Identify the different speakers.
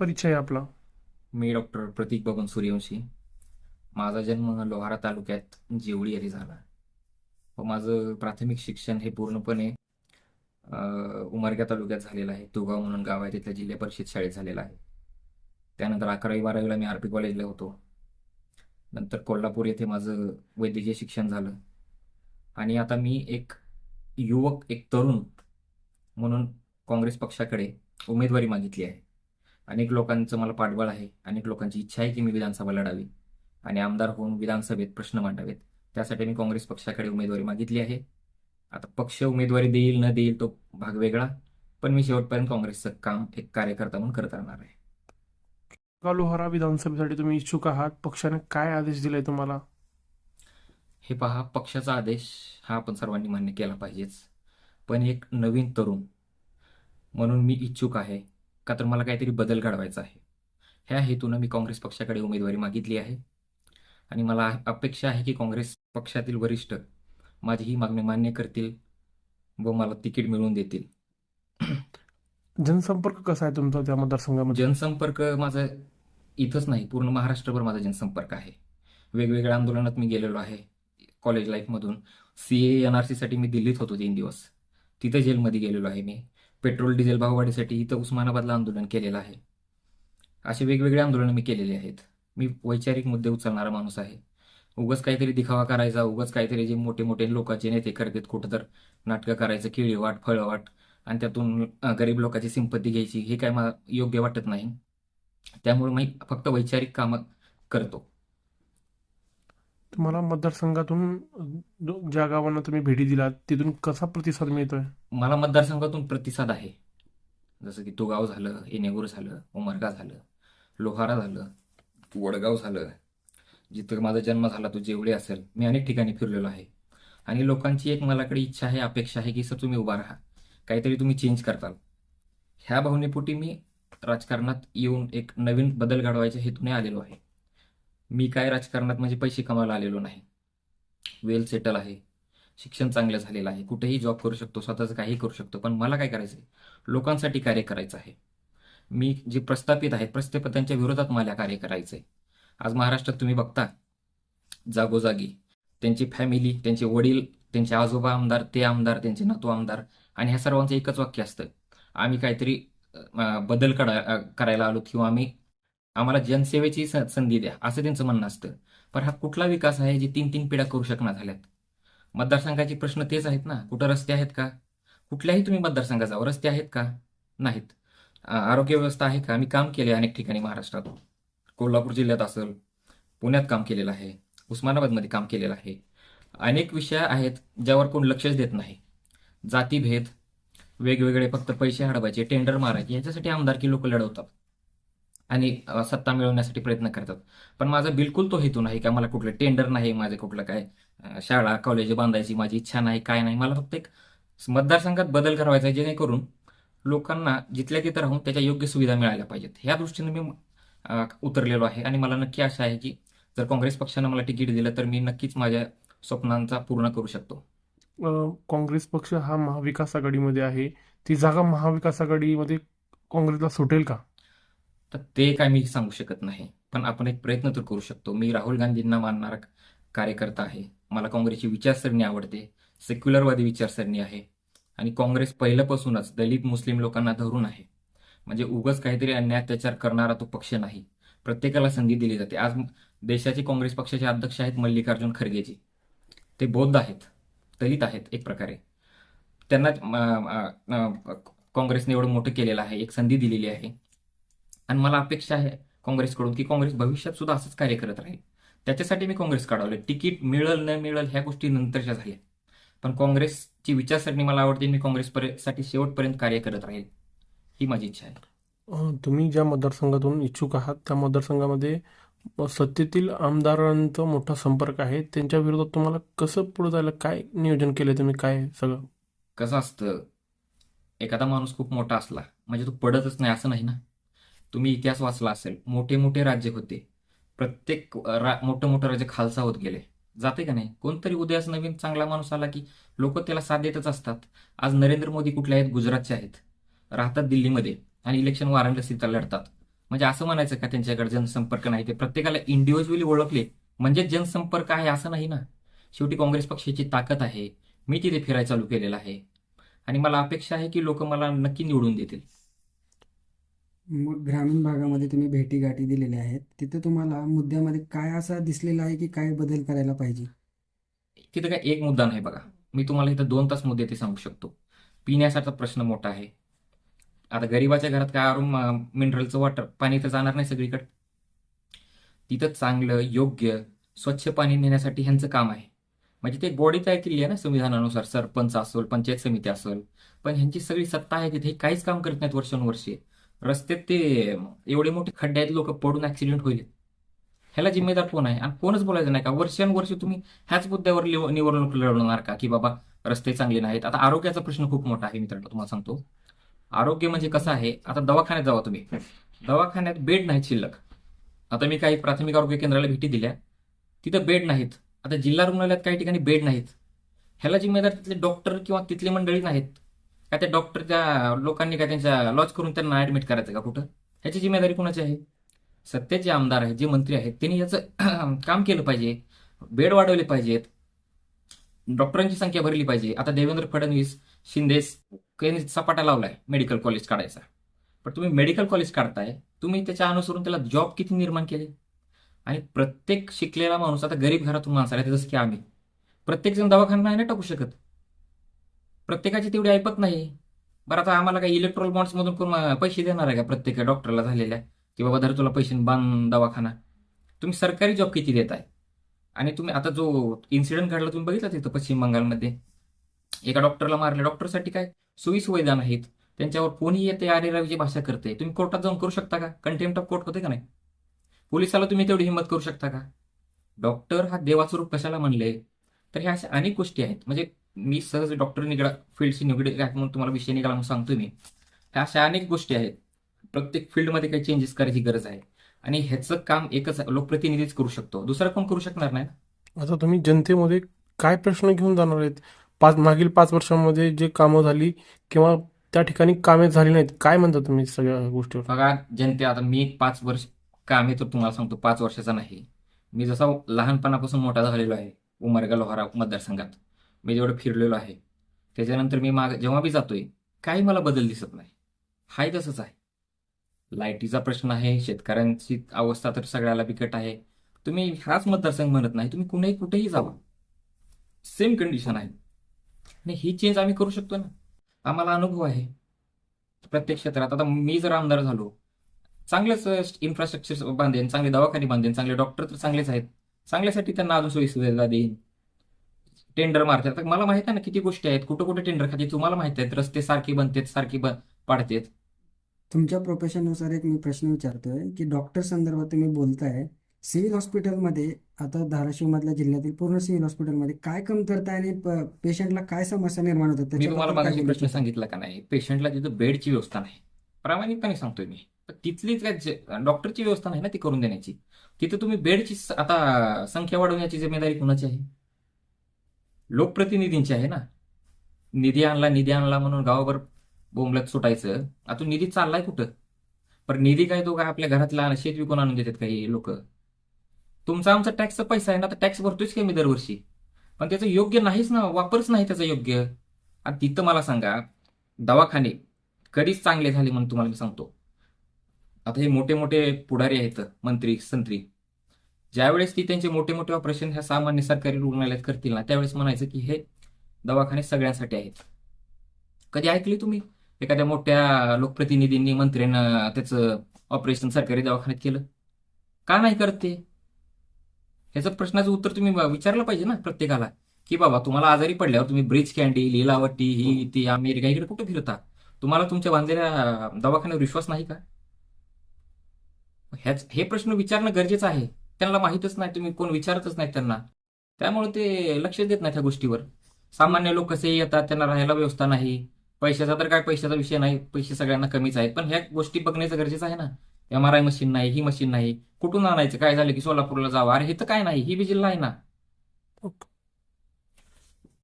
Speaker 1: परिचय आहे आपला?
Speaker 2: मी डॉक्टर प्रतीक बबन सूर्यवंशी. माझा जन्म लोहारा तालुक्यात जेवळी येथे झाला. व माझं प्राथमिक शिक्षण हे पूर्णपणे उमरग्या उमरगा तालुक्यात झालेलं आहे. तुगाव म्हणून गाव आहे. तिथल्या जिल्हा परिषद शाळेत झालेलं आहे. त्यानंतर अकरावी बारावीला मी आर पी कॉलेजला होतो. नंतर कोल्हापूर येथे माझं वैद्यकीय शिक्षण झालं. आणि आता मी एक युवक एक तरुण म्हणून काँग्रेस पक्षाकडे उमेदवारी मागितली आहे. अनेक लोकांचं मला पाठबळ आहे. अनेक लोकांची इच्छा आहे की मी विधानसभा लढावी. आणि आमदार होऊन विधानसभेत प्रश्न मांडावेत. त्यासाठी मी काँग्रेस पक्षाकडे उमेदवारी मागितली आहे. आता पक्ष उमेदवारी देईल न देईल तो भाग वेगळा. पण मी शेवटपर्यंत काँग्रेसचं काम एक कार्यकर्ता म्हणून करत राहणार आहे.
Speaker 1: का लोहारा विधानसभेसाठी तुम्ही इच्छुक आहात. पक्षाने काय आदेश दिलाय तुम्हाला?
Speaker 2: हे पहा पक्षाचा आदेश हा आपण सर्वांनी मान्य केला पाहिजेच. पण एक नवीन तरुण म्हणून मी इच्छुक आहे. का तर मला काहीतरी बदल घडवायचा आहे. ह्या हेतूनं मी काँग्रेस पक्षाकडे उमेदवारी मागितली आहे. आणि मला अपेक्षा आहे की काँग्रेस पक्षातील वरिष्ठ माझी ही मागणी मान्य करतील व मला तिकीट मिळवून देतील.
Speaker 1: जनसंपर्क कसा आहे तुमचा त्या मतदारसंघामध्ये?
Speaker 2: जनसंपर्क माझं इथंच नाही पूर्ण महाराष्ट्रभर माझा जनसंपर्क आहे. वेगवेगळ्या आंदोलनात मी गेलेलो आहे. कॉलेज लाईफमधून सी ए एन आर सीसाठी मी दिल्लीत होतो तीन दिवस. तिथं जेलमध्ये गेलेलो आहे मी. पेट्रोल डिझेल भाववाढीसाठी इथं उस्मानाबादला आंदोलन केलेलं आहे. असे वेगवेगळे आंदोलनं मी केलेले आहेत. मी वैचारिक मुद्दे उचलणारा माणूस आहे. उगाच काहीतरी दिखावा करायचा उगाच काहीतरी जे मोठे मोठे लोकांचे नेते करतात कुठं तर नाटकं करायचं किळीवाट फळवाट आणि त्यातून गरीब लोकांची सिंपत्ती घ्यायची हे काय मला योग्य वाटत नाही. त्यामुळे मी फक्त वैचारिक कामं करतो.
Speaker 1: तुम्हाला मतदारसंघातून ज्या गावांना तुम्ही भेटी दिलात तिथून कसा प्रतिसाद मिळतोय?
Speaker 2: मला मतदारसंघातून प्रतिसाद आहे. जसं की तुगाव झालं येणेगूर झालं उमरगा झालं लोहारा झालं वडगाव झालं. जिथं माझा जन्म झाला तो जेवढे असेल मी अनेक ठिकाणी फिरलेलो आहे. आणि लोकांची एक मलाकडे इच्छा आहे अपेक्षा आहे की सर तुम्ही उभा राहा. काहीतरी तुम्ही चेंज करताल. ह्या भावनेपोटी मी राजकारणात येऊन एक नवीन बदल घडवायच्या हेतूने आलेलो आहे. मी काय राजकारणात म्हणजे पैसे कमायला आलेलो नाही. वेल सेटल आहे. शिक्षण चांगलं झालेलं आहे. कुठेही जॉब करू शकतो स्वतःचं काही करू शकतो पण मला काय करायचं आहे? लोकांसाठी कार्य करायचं आहे. मी जे प्रस्थापित आहेत प्रस्थापितांच्या विरोधात मला कार्य करायचं आहे. आज महाराष्ट्रात तुम्ही बघता जागोजागी त्यांची फॅमिली त्यांचे वडील त्यांचे आजोबा आमदार ते आमदार त्यांचे नातू आमदार आणि ह्या सर्वांचं एकच वाक्य असतं. आम्ही काहीतरी बदल करा करायला आलो किंवा आम्ही आम्हाला जनसेवेची संधी द्या असं त्यांचं म्हणणं असतं. पण हा कुठला विकास आहे जे तीन तीन पिढ्या करू शकणार झाल्यात? मतदारसंघाचे प्रश्न तेच आहेत ना कुठं रस्ते आहेत का? कुठल्याही तुम्ही मतदारसंघात जावं रस्ते आहेत का? नाहीत. आरोग्य व्यवस्था आहे का? मी काम केले अनेक ठिकाणी महाराष्ट्रात. कोल्हापूर जिल्ह्यात असेल पुण्यात काम केलेलं आहे उस्मानाबादमध्ये काम केलेलं आहे. अनेक विषय आहेत ज्यावर कोण लक्षच देत नाही. जातीभेद वेगवेगळे फक्त पैसे हडवायचे टेंडर मारायचे याच्यासाठी आमदारकी लोक लढवतात. आणि सत्ता मिळवण्यासाठी प्रयत्न करतात. पण माझा बिलकुल तो हेतू नाही का मला कुठलं टेंडर नाही माझे कुठलं काय शाळा कॉलेज बांधायची माझी इच्छा नाही काय नाही. मला फक्त एक मतदारसंघात बदल करावायचा आहे जेणेकरून लोकांना जिथल्या तिथं राहून त्याच्या योग्य सुविधा मिळाल्या पाहिजेत. ह्या दृष्टीने मी उतरलेलो आहे आणि मला नक्की आशा आहे की जर काँग्रेस पक्षानं मला तिकीट दिलं तर मी नक्कीच माझ्या स्वप्नांचा पूर्ण करू शकतो.
Speaker 1: काँग्रेस पक्ष हा महाविकास आघाडीमध्ये आहे. ती जागा महाविकास आघाडीमध्ये काँग्रेसला सुटेल का?
Speaker 2: तर ते काय मी सांगू शकत नाही. पण आपण एक प्रयत्न तर करू शकतो. मी राहुल गांधींना मानणारा कार्यकर्ता आहे. मला काँग्रेसची विचारसरणी आवडते. सेक्युलरवादी विचारसरणी आहे. आणि काँग्रेस पहिल्यापासूनच दलित मुस्लिम लोकांना धरून आहे. म्हणजे उगाच काहीतरी अन्याय अत्याचार करणारा तो पक्ष नाही. प्रत्येकाला संधी दिली जाते. आज देशाचे काँग्रेस पक्षाचे अध्यक्ष आहेत मल्लिकार्जुन खरगेजी. ते बौद्ध आहेत. दलित आहेत एक प्रकारे. त्यांना काँग्रेसने एवढं मोठं केलेलं आहे. एक संधी दिलेली आहे. आणि मला अपेक्षा आहे काँग्रेसकडून की काँग्रेस भविष्यात सुद्धा असंच कार्य करत राहील. त्याच्यासाठी मी काँग्रेस काढवलं तिकीट मिळल न मिळल ह्या गोष्टी नंतरच्या झाल्या. पण काँग्रेसची विचारसरणी मला आवडते मी काँग्रेससाठी शेवटपर्यंत कार्य करत राहील ही माझी इच्छा आहे.
Speaker 1: तुम्ही ज्या मतदारसंघातून इच्छुक आहात त्या मतदारसंघामध्ये सत्तेतील आमदारांचा मोठा संपर्क आहे. त्यांच्या विरोधात तुम्हाला कसं पुढे जायला काय नियोजन केलंय तुम्ही काय सगळं?
Speaker 2: कसं असतं एखादा माणूस खूप मोठा असला म्हणजे तो पडतच नाही असं नाही ना? तुम्ही इतिहास वाचला असेल मोठे मोठे राज्य होते. प्रत्येक रा मोठं मोठं राज्य खालसा होत गेले. जाते का नाही? कोणतरी उद्याच नवीन चांगला माणूस आला की लोक त्याला साथ देतच असतात. आज नरेंद्र मोदी कुठले आहेत? गुजरातचे आहेत. राहतात दिल्लीमध्ये आणि इलेक्शन वाराणसीत लढतात. म्हणजे असं म्हणायचं का त्यांच्याकडे जनसंपर्क नाही? ते प्रत्येकाला इंडिव्हिज्युअली ओळखले. म्हणजे जनसंपर्क आहे असं नाही ना? शेवटी काँग्रेस पक्षाची ताकद आहे. मी तिथे फिरायला चालू केलेलं आहे. आणि मला अपेक्षा आहे की लोक मला नक्की निवडून देतील.
Speaker 3: ग्रामीण भागामध्ये तुम्ही भेटीगाठी दिलेल्या आहेत. तिथे तुम्हाला मुद्द्यामध्ये काय असा दिसलेला आहे की काय बदल करायला पाहिजे?
Speaker 2: तिथं काय एक मुद्दा नाही बघा. मी तुम्हाला इथं दोन तास मुद्दे ते सांगू शकतो. पिण्यासारखा प्रश्न मोठा आहे. आता गरीबाच्या घरात काय आरून मिनरलचं वॉटर पाणी तर जाणार नाही सगळीकडे. तिथं चांगलं योग्य स्वच्छ पाणी नेण्यासाठी ह्यांचं काम आहे. म्हणजे ते बॉडी तयार केली आहे ना संविधानानुसार सरपंच असेल पंचायत समिती असेल. पण ह्यांची सगळी सत्ता आहे तिथे. हे काहीच काम करत नाहीत वर्षानुवर्षे. रस्त्यात ते एवढे मोठे खड्डे आहेत लोक पडून ऍक्सिडेंट होईल. ह्याला जिम्मेदार कोण आहे? आणि कोणच बोलायचं नाही का? वर्षानुवर्ष तुम्ही ह्याच मुद्द्यावर लिव- निवडणूक लढवणार का? की बाबा रस्ते चांगले नाहीत. आता आरोग्याचा प्रश्न खूप मोठा आहे मित्रांनो तुम्हाला सांगतो. आरोग्य म्हणजे कसं आहे? आता दवाखान्यात जावा तुम्ही. दवाखान्यात बेड नाहीत शिल्लक. आता मी काही प्राथमिक आरोग्य केंद्राला भेटी दिल्या. तिथं बेड नाहीत. आता जिल्हा रुग्णालयात काही ठिकाणी बेड नाहीत. ह्याला जिम्मेदार तिथले डॉक्टर किंवा तिथली मंडळी नाहीत. का त्या डॉक्टर त्या लोकांनी काय त्यांच्या लॉज करून त्यांना ऍडमिट करायचं का कुठं? ह्याची जिम्मेदारी कोणाची आहे? सत्तेचे आमदार आहेत जे मंत्री आहेत त्यांनी याचं काम केलं पाहिजे. बेड वाढवले पाहिजेत. डॉक्टरांची संख्या भरली पाहिजे. आता देवेंद्र फडणवीस शिंदे यांनी सपाटा लावलाय मेडिकल कॉलेज काढायचा. पण तुम्ही मेडिकल कॉलेज काढताय तुम्ही त्याच्या अनुसरून त्याला जॉब किती निर्माण केले? आणि प्रत्येक शिकलेला माणूस आता गरीब घरातून माणसाला आहे जसं की आम्ही प्रत्येक जण दवाखाना नाही टाकू शकत? प्रत्येकाची तेवढी ऐपत नाही. बरं आता आम्हाला काही इलेक्ट्रॉल बॉन्ड्स मधून कोण पैसे देणार आहे का? प्रत्येक डॉक्टरला झालेल्या. की बाबा धर तुला पैसे बांध दवाखाना. तुम्ही सरकारी जॉब किती देताय? आणि तुम्ही आता जो इन्सिडेंट घडला तुम्ही बघितला तिथं पश्चिम बंगालमध्ये? एका डॉक्टरला मारले. डॉक्टरसाठी काय? सोयी सुविधा नाहीत त्यांच्यावर कोणी येते आरे रावीची भाषा करते. तुम्ही कोर्टात जाऊन करू शकता का? कंटेम्प्ट ऑफ कोर्ट होते का नाही? पोलिसाला तुम्ही तेवढी हिंमत करू शकता का? डॉक्टर हा देवाचं रूप कशाला म्हणले? तर ह्या अशा अनेक गोष्टी आहेत. म्हणजे मी सहज डॉक्टर निगडा फील्डशी निगडीत आहे म्हणून तुम्हाला विषय निघाला म्हणून सांगतोय मी. ह्या अशा अनेक गोष्टी आहेत. प्रत्येक फील्डमध्ये काही चेंजेस करायची गरज आहे. आणि ह्याचं काम एकच लोकप्रतिनिधीच करू शकतो. दुसरं कोण करू शकणार नाही.
Speaker 1: आता तुम्ही जनतेमध्ये काय प्रश्न घेऊन जाणार आहेत? पाच मागील पाच वर्षांमध्ये जे कामं झाली किंवा त्या ठिकाणी कामे झाली नाहीत काय म्हणता तुम्ही सगळ्या गोष्टीवर?
Speaker 2: बघा जनते आता मी पाच वर्ष काम आहे तर तुम्हाला सांगतो पाच वर्षाचा नाही. मी जसा लहानपणापासून मोठा झालेलो आहे उमरगा लोहारा मतदारसंघात. मी जेवढं फिरलेलो आहे त्याच्यानंतर मी माग जेव्हा बी जातोय काही मला बदल दिसत नाही. हाय तसंच आहे. लाईटीचा प्रश्न आहे शेतकऱ्यांची अवस्था तर सगळ्याला बिकट आहे. तुम्ही हाच मतदारसंघ म्हणत नाही तुम्ही कुणीही कुठेही जावा. सेम कंडिशन आहे. आणि ही चेंज आम्ही करू शकतो ना. आम्हाला अनुभव आहे. प्रत्येक क्षेत्रात. आता मी जर आमदार झालो चांगलेच इन्फ्रास्ट्रक्चर बांधेन चांगले दवाखाने बांधेन चांगले डॉक्टर तर चांगलेच आहेत. चांगल्यासाठी त्यांना अजून सोयी सुविधा देईन. टेंडर मारतात. तर मला माहीत आहे ना किती गोष्टी आहेत कुठं कुठं टेंडर खाते तुम्हाला माहीत आहेत रस्ते सारखे बनतेत सारखे पाडतेत.
Speaker 3: तुमच्या प्रोफेशननुसार एक मी प्रश्न विचारतोय की डॉक्टर संदर्भात तुम्ही बोलताय सिव्हिल हॉस्पिटलमध्ये आता धाराशिवमधल्या जिल्ह्यातील पूर्ण सिव्हिल हॉस्पिटलमध्ये काय कमतरता आहे आणि पेशंटला काय समस्या निर्माण होतात?
Speaker 2: मी तुम्हाला मागाशी प्रश्न? सांगितला का नाही? पेशंटला तिथं बेडची व्यवस्था नाही. प्रामाणिकपणे सांगतोय मी. तिथलीच काय डॉक्टरची व्यवस्था नाही ना ती करून देण्याची. तिथं तुम्ही बेडची आता संख्या वाढवण्याची जिम्मेदारी कुणाची आहे? लोकप्रतिनिधींची आहे ना. निधी आणला निधी आणला म्हणून गावावर बोंबलत सुटायचं. आता निधी चाललाय कुठं? पण निधी काय तो काय आपल्या घरातला शेत विकून आणून देतात काही लोक? तुमचा आमचा टॅक्सचा पैसा आहे ना तर टॅक्स भरतोयच का मी दरवर्षी? पण त्याचं योग्य नाहीच ना वापरच नाही त्याचा योग्य. आणि तिथं मला सांगा दवाखाने कधीच चांगले झाले म्हणून तुम्हाला मी सांगतो. आता हे मोठे मोठे पुढारी आहेत मंत्री संत्री. ज्यावेळेस ती त्यांचे मोठे मोठे ऑपरेशन ह्या सामान्य सरकारी रुग्णालयात करतील ना त्यावेळेस म्हणायचं की हे दवाखाने सगळ्यांसाठी आहेत. कधी ऐकली तुम्ही? एखाद्या मोठ्या लोकप्रतिनिधींनी मंत्र्यांना त्याचं ऑपरेशन सरकारी दवाखान्यात केलं? का नाही करत ते? ह्याचं प्रश्नाचं उत्तर तुम्ही विचारलं पाहिजे ना प्रत्येकाला की बाबा तुम्हाला आजारी पडल्यावर तुम्ही ब्रिज कॅन्डी लिलावटी ही ती अमेरिका इकडे कुठे फिरता तुम्हाला तुमच्या बांधलेल्या दवाखान्यावर विश्वास नाही का? ह्याच हे प्रश्न विचारणं गरजेचं आहे. त्यांना माहीतच नाही तुम्ही कोण विचारतच नाही त्यांना. त्यामुळे ते लक्ष देत नाही त्या गोष्टीवर. सामान्य लोक कसे येतात त्यांना राहायला व्यवस्था नाही. पैशाचा तर काय पैशाचा विषय नाही पैसे सगळ्यांना कमीच आहेत. पण ह्या गोष्टी बघण्याचं गरजेचं आहे ना. एम आर आय मशीन नाही ही मशीन नाही. कुठून आणायचं? काय झालं की सोलापूरला जावं? अरे हे तर काय नाही ही बी जिल्हा आहे ना.